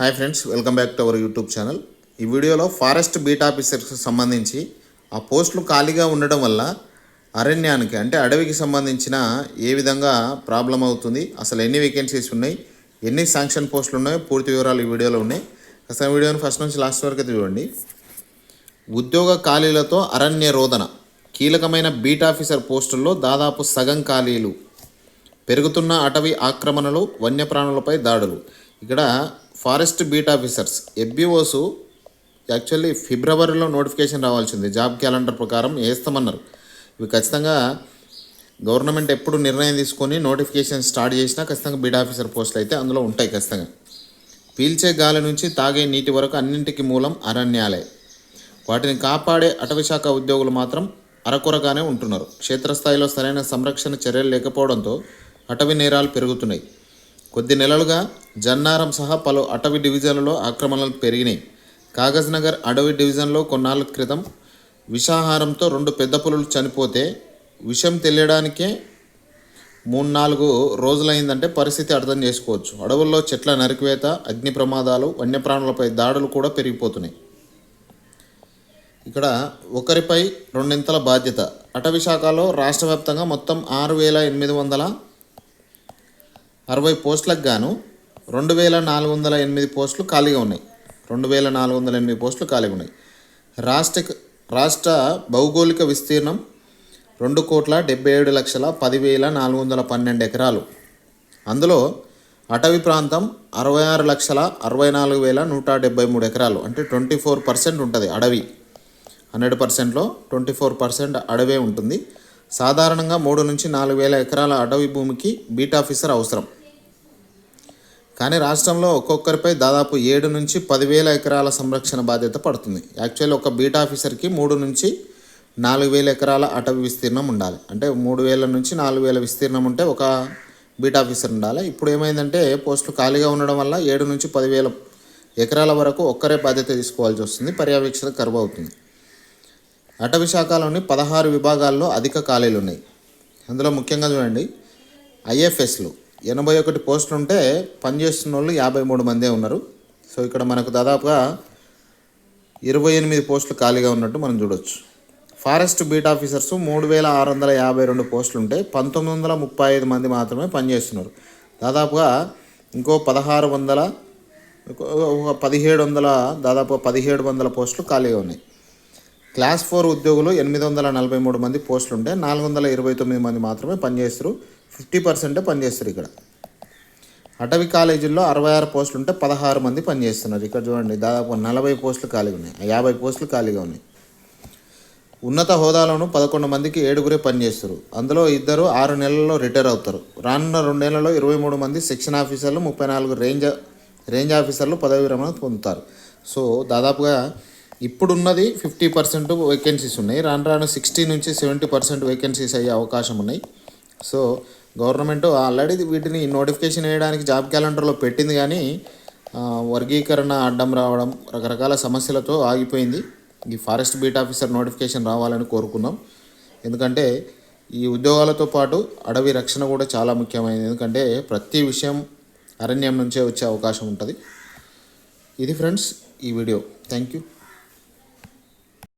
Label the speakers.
Speaker 1: Hi friends welcome back to our YouTube channel. ఈ వీడియోలో forest beat ఆఫీసర్స్కి సంబంధించి ఆ పోస్టులు ఖాళీగా ఉండడం వల్ల అరణ్యానికి అంటే అడవికి సంబంధించిన ఏ విధంగా ప్రాబ్లం అవుతుంది అసలు ఎన్ని వేకెన్సీస్ ఉన్నాయి ఎన్ని శాంక్షన్ పోస్టులు ఉన్నాయో పూర్తి వివరాలు ఈ వీడియోలో ఉన్నాయి. అసలు వీడియోని ఫస్ట్ నుంచి లాస్ట్ వరకు అయితే చూడండి. ఉద్యోగ ఖాళీలతో అరణ్య రోదన. కీలకమైన బీట్ ఆఫీసర్ పోస్టుల్లో దాదాపు సగం ఖాళీలు. పెరుగుతున్న అటవీ ఆక్రమణలు వన్యప్రాణులపై దాడులు. ఇక్కడ forest beat officers FBOs actually ఫిబ్రవరిలో నోటిఫికేషన్ రావాల్సింది. జాబ్ క్యాలెండర్ ప్రకారం వేస్తామన్నారు. ఇవి ఖచ్చితంగా గవర్నమెంట్ ఎప్పుడు నిర్ణయం తీసుకొని నోటిఫికేషన్ స్టార్ట్ చేసినా ఖచ్చితంగా బీట్ ఆఫీసర్ పోస్టులు అయితే అందులో ఉంటాయి ఖచ్చితంగా. పీల్చే గాలి నుంచి తాగే నీటి వరకు అన్నింటికి మూలం అరణ్యాలే. వాటిని కాపాడే అటవీశాఖ ఉద్యోగులు మాత్రం అరకొరగానే ఉంటున్నారు. క్షేత్రస్థాయిలో సరైన సంరక్షణ చర్యలు లేకపోవడంతో అటవీ నేరాలు పెరుగుతున్నాయి. కొద్ది నెలలుగా జన్నారం సహా పలు అటవీ డివిజన్లలో ఆక్రమణలు పెరిగినాయి. కాగజ్నగర్ అడవి డివిజన్లో కొన్నాళ్ళ క్రితం విషాహారంతో రెండు పెద్ద పులులు చనిపోతే విషం తెలియడానికే మూడు నాలుగు రోజులైందంటే పరిస్థితి అర్థం చేసుకోవచ్చు. అడవుల్లో చెట్ల నరికివేత అగ్ని ప్రమాదాలు వన్యప్రాణులపై దాడులు కూడా పెరిగిపోతున్నాయి. ఇక్కడ ఒకరిపై రెండింతల బాధ్యత. అటవీ శాఖలో రాష్ట్ర వ్యాప్తంగా మొత్తం ఆరు వేల ఎనిమిది వందల అరవై పోస్టులకు గాను రెండు వేల నాలుగు వందల ఎనిమిది పోస్టులు ఖాళీగా ఉన్నాయి. రెండు వేల నాలుగు వందల ఎనిమిది పోస్టులు ఖాళీగా ఉన్నాయి. రాష్ట్ర రాష్ట్ర భౌగోళిక విస్తీర్ణం రెండు కోట్ల డెబ్బై ఏడు లక్షల పదివేల నాలుగు వందల పన్నెండు ఎకరాలు. అందులో అటవీ ప్రాంతం అరవై ఆరు లక్షల అరవై నాలుగు వేల నూట డెబ్బై మూడు ఎకరాలు. అంటే ట్వంటీ ఫోర్ పర్సెంట్ ఉంటుంది అడవి. హండ్రెడ్ పర్సెంట్లో ట్వంటీ ఫోర్ పర్సెంట్ అడవే ఉంటుంది. సాధారణంగా మూడు నుంచి నాలుగు వేల ఎకరాల అటవీ భూమికి బీట్ ఆఫీసర్ అవసరం. కానీ రాష్ట్రంలో ఒక్కొక్కరిపై దాదాపు ఏడు నుంచి పదివేల ఎకరాల సంరక్షణ బాధ్యత పడుతుంది. యాక్చువల్లీ ఒక బీట్ ఆఫీసర్కి మూడు నుంచి నాలుగు వేల ఎకరాల అటవీ విస్తీర్ణం ఉండాలి. అంటే మూడు వేల నుంచి నాలుగు వేల విస్తీర్ణం ఉంటే ఒక బీట్ ఆఫీసర్ ఉండాలి. ఇప్పుడు ఏమైందంటే పోస్టులు ఖాళీగా ఉండడం వల్ల ఏడు నుంచి పదివేల ఎకరాల వరకు ఒక్కరే బాధ్యత తీసుకోవాల్సి వస్తుంది. పర్యవేక్షణ కరువు అవుతుంది. అటవీ శాఖలోని పదహారు విభాగాల్లో అధిక ఖాళీలు ఉన్నాయి. అందులో ముఖ్యంగా చూడండి ఐఎఫ్ఎస్లు. ఎనభై ఒకటి పోస్టులు ఉంటే పనిచేస్తున్న వాళ్ళు యాభై మూడు మందే ఉన్నారు. సో ఇక్కడ మనకు దాదాపుగా ఇరవై ఎనిమిది పోస్టులు ఖాళీగా ఉన్నట్టు మనం చూడొచ్చు. ఫారెస్ట్ బీట్ ఆఫీసర్స్ మూడు వేల ఆరు వందల యాభై రెండు పోస్టులు ఉంటే పంతొమ్మిది వందల ముప్పై ఐదు మంది మాత్రమే పనిచేస్తున్నారు. దాదాపుగా ఇంకో పదహారు వందల ఒక పదిహేడు వందల దాదాపు పదిహేడు వందల పోస్టులు ఖాళీగా ఉన్నాయి. క్లాస్ ఫోర్ ఉద్యోగులు ఎనిమిది వందల నలభై మూడు మంది పోస్టులు ఉంటే నాలుగు వందల ఇరవై తొమ్మిది మంది మాత్రమే పనిచేస్తారు. ఫిఫ్టీ పర్సెంటే పనిచేస్తారు ఇక్కడ. అటవీ కాలేజీల్లో అరవై ఆరు పోస్టులు ఉంటే పదహారు మంది పనిచేస్తున్నారు. ఇక్కడ చూడండి దాదాపు నలభై పోస్టులు ఖాళీగా ఉన్నాయి. యాభై పోస్టులు ఖాళీగా ఉన్నాయి. ఉన్నత హోదాలను పదకొండు మందికి ఏడుగురే పనిచేస్తారు. అందులో ఇద్దరు ఆరు నెలల్లో రిటైర్ అవుతారు. రానున్న రెండేళ్ళలో ఇరవై మూడు మంది సెక్షన్ ఆఫీసర్లు ముప్పై నాలుగు రేంజ్ రేంజ్ ఆఫీసర్లు పదవి విరమణ పొందుతారు. సో దాదాపుగా ఇప్పుడున్నది ఫిఫ్టీ పర్సెంట్ వేకెన్సీస్ ఉన్నాయి. రాను రాను సిక్స్టీ నుంచి సెవెంటీ పర్సెంట్ వేకెన్సీస్ అయ్యే అవకాశం ఉన్నాయి. సో గవర్నమెంట్ ఆల్రెడీ వీటిని నోటిఫికేషన్ వేయడానికి జాబ్ క్యాలెండర్లో పెట్టింది కానీ వర్గీకరణ అడ్డం రావడం రకరకాల సమస్యలతో ఆగిపోయింది. ఈ ఫారెస్ట్ బీట్ ఆఫీసర్ నోటిఫికేషన్ రావాలని కోరుకుందాం ఎందుకంటే ఈ ఉద్యోగాలతో పాటు అడవి రక్షణ కూడా చాలా ముఖ్యమైనది. ఎందుకంటే ప్రతి విషయం అరణ్యం నుంచే వచ్చే అవకాశం ఉంటుంది. ఇది ఫ్రెండ్స్ ఈ వీడియో. Thank you